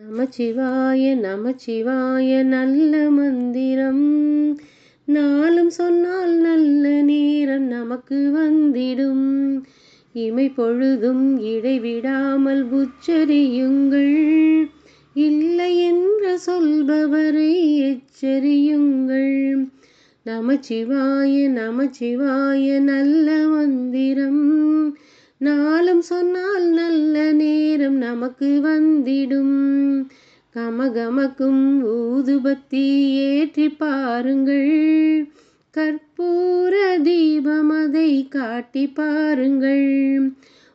நமச்சிவாய நமச்சிவாய நல்ல மந்திரம். நாளும் சொன்னால் நல்ல நேரம் நமக்கு வந்திடும். இமை பொழுதும் இடைவிடாமல் உச்சரியுங்கள். இல்லை என்று சொல்பவரை எச்சரியுங்கள். நமச்சிவாய நமச்சிவாய நல்ல மந்திரம். நாளும் சொன்னால் நல்ல நேரம் நமக்கு வந்திடும். கமகமக்கும் ஊதுபத்தி ஏற்றி பாருங்கள். கற்பூர தீபம் அதை காட்டி பாருங்கள்.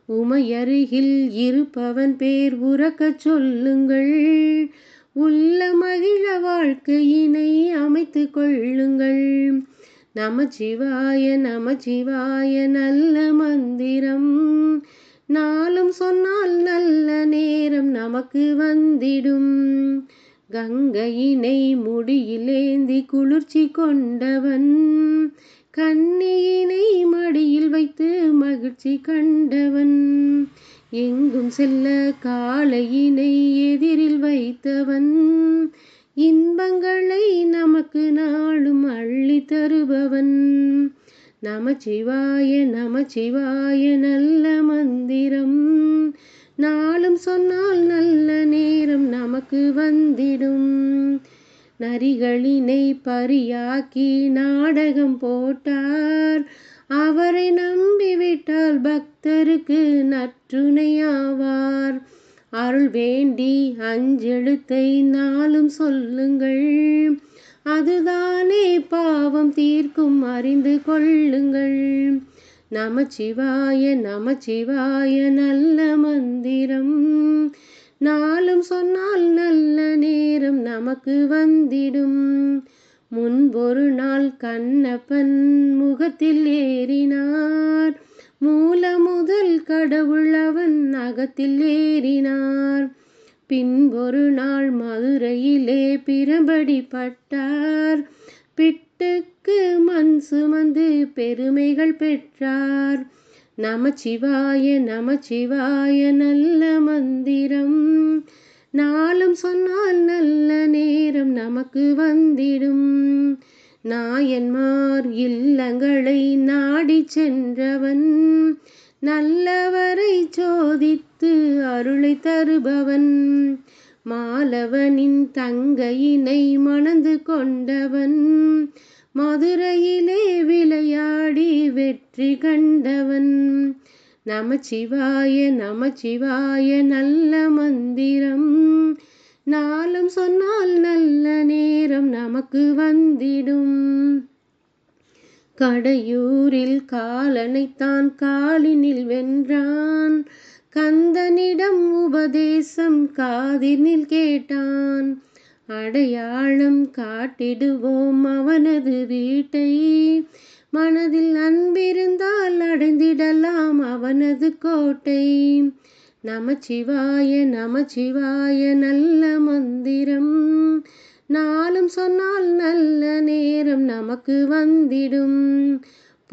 உமையருகில் இருப்பவன் பேர் உறக்கச் சொல்லுங்கள். உள்ள மகிழ வாழ்க்கையினை அமைத்து கொள்ளுங்கள். நமச்சிவாய நமச்சிவாய நல்ல மந்திரம். நாளும் சொன்னால் நல்ல நேரம் நமக்கு வந்திடும். கங்கையினை முடியிலேந்தி குளிர்ச்சி கொண்டவன் கண்ணியினை மடியில் வைத்து மகிழ்ச்சி கண்டவன். எங்கும் செல்ல காளையினை எதிரில் வைத்தவன் இன்பங்களை நமக்கு நாளும் அள்ளி தருபவன். நமச்சிவாய நமச்சிவாய நல்ல மந்திரம். நாளும் சொன்னால் நல்ல நேரம் நமக்கு வந்திடும். நரிகளினை பரியாக்கி நாடகம் போட்டார். அவரை நம்பிவிட்டால் பக்தருக்கு நற்றுணையாவார். அருள் வேண்டி அஞ்செழுத்தை நாளும் சொல்லுங்கள். அதுதானே பாவம் தீர்க்கும் அறிந்து கொள்ளுங்கள். நமச்சிவாய நமச்சிவாய நல்ல மந்திரம். நாளும் சொன்னால் நல்ல நேரம் நமக்கு வந்திடும். முன்பொரு நாள் கண்ணப்பன் முகத்தில் ஏறினார். மூல முதல் கடவுள் அவன் அகத்தில் ஏறினார். பின்பொரு நாள் மதுரையிலே பிரபடி பட்டார். பிட்டுக்கு மண் சுமந்து பெருமைகள் பெற்றார். நமச்சிவாய நமச்சிவாய நல்ல மந்திரம். நாளும் சொன்னால் நல்ல நேரம் நமக்கு வந்திடும். நாயன்மார் இல்லங்களை நாடி சென்றவன். நல்லவரை சோதித்து அருளை தருபவன். மாலவனின் தங்கையினை மணந்து கொண்டவன். மதுரையிலே விளையாடி வெற்றி கண்டவன். நமச்சிவாய நமச்சிவாய நல்ல மந்திரம். நாளும் சொன்னால் நல்ல நேரம் நமக்கு வந்திடும். கடையூரில் காலனைத்தான் காலினில் வென்றான். கந்தனிடம் உபதேசம் காதினில் கேட்டான். அடையாளம் காட்டிடுவோம் அவனது வீட்டை. மனதில் அன்பிருந்தால் அடைந்திடலாம் அவனது கோட்டை. நமச்சிவாய நமச்சிவாய நல்ல மந்திரம். நாளும் சொன்னால் நல்ல நேரம் நமக்கு வந்திடும்.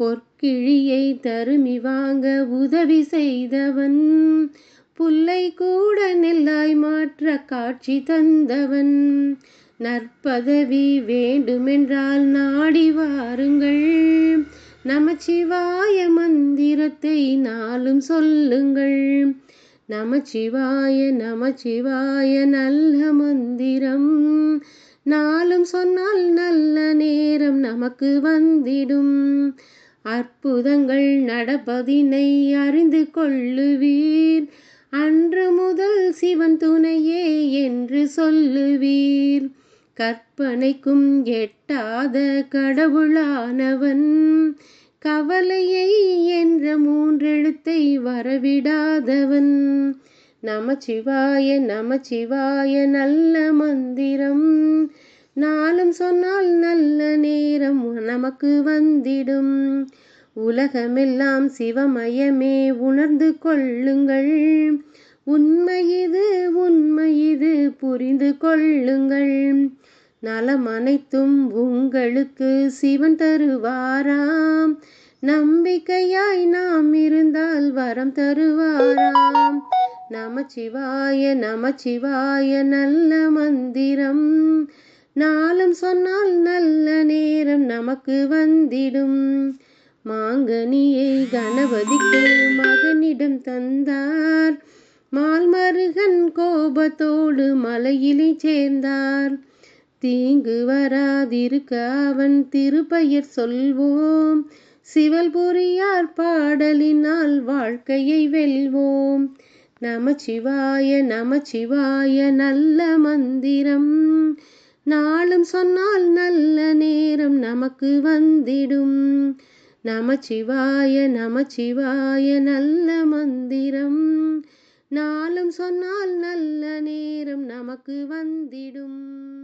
பொற்கிழியை தருமி வாங்க உதவி செய்தவன் புல்லை கூட நெல்லாய் மாற்ற காட்சி தந்தவன். நற்பதவி வேண்டுமென்றால் நாடி வாருங்கள். நமச்சிவாய மந்திரத்தை நாளும் சொல்லுங்கள். நமச்சிவாய நமச்சிவாய நல்ல மந்திரம். நாளும் சொன்னால் நல்ல நேரம் நமக்கு வந்திடும். அற்புதங்கள் நடப்பதினை அறிந்து கொள்ளுவீர். அன்று முதல் சிவன் துணையே என்று சொல்லுவீர். கற்பனைக்கும் எட்டாத கடவுளானவன். கவலையை என்ற மூன்றெழுத்தை வரவிடாதவன். நமச்சிவாய நமச்சிவாய நல்ல மந்திரம். நாளும் சொன்னால் நல்ல நேரம் நமக்கு வந்திடும். உலகமெல்லாம் சிவமயமே உணர்ந்து கொள்ளுங்கள். உண்மையிது உண்மையிது புரிந்து கொள்ளுங்கள். நலம் அனைத்தும் உங்களுக்கு சிவன் தருவாராம் நம்பிக்கையாய் நாம் இருந்தால் வரம் தருவாராம் நமச்சிவாய நமச்சிவாய நல்ல மந்திரம். நாளும் சொன்னால் நல்ல நேரம் நமக்கு வந்திடும். மாங்கனியை கணபதிக்கு மகனிடம் தந்தார். மால்மருகன் கோபத்தோடு மலையிலே சேர்ந்தார். தீங்கு வராதிருக்க அவன் திருப்பெயர் சொல்வோம். சிவல்புரியார் பாடலினால் வாழ்க்கையை வெல்வோம். நமச்சிவாய நமச்சிவாய நல்ல மந்திரம். நாளும் சொன்னால் நல்ல நேரம் நமக்கு வந்திடும். நமச்சிவாய நமச்சிவாய நல்ல மந்திரம். நாளும் சொன்னால் நல்ல நேரம் நமக்கு வந்திடும்.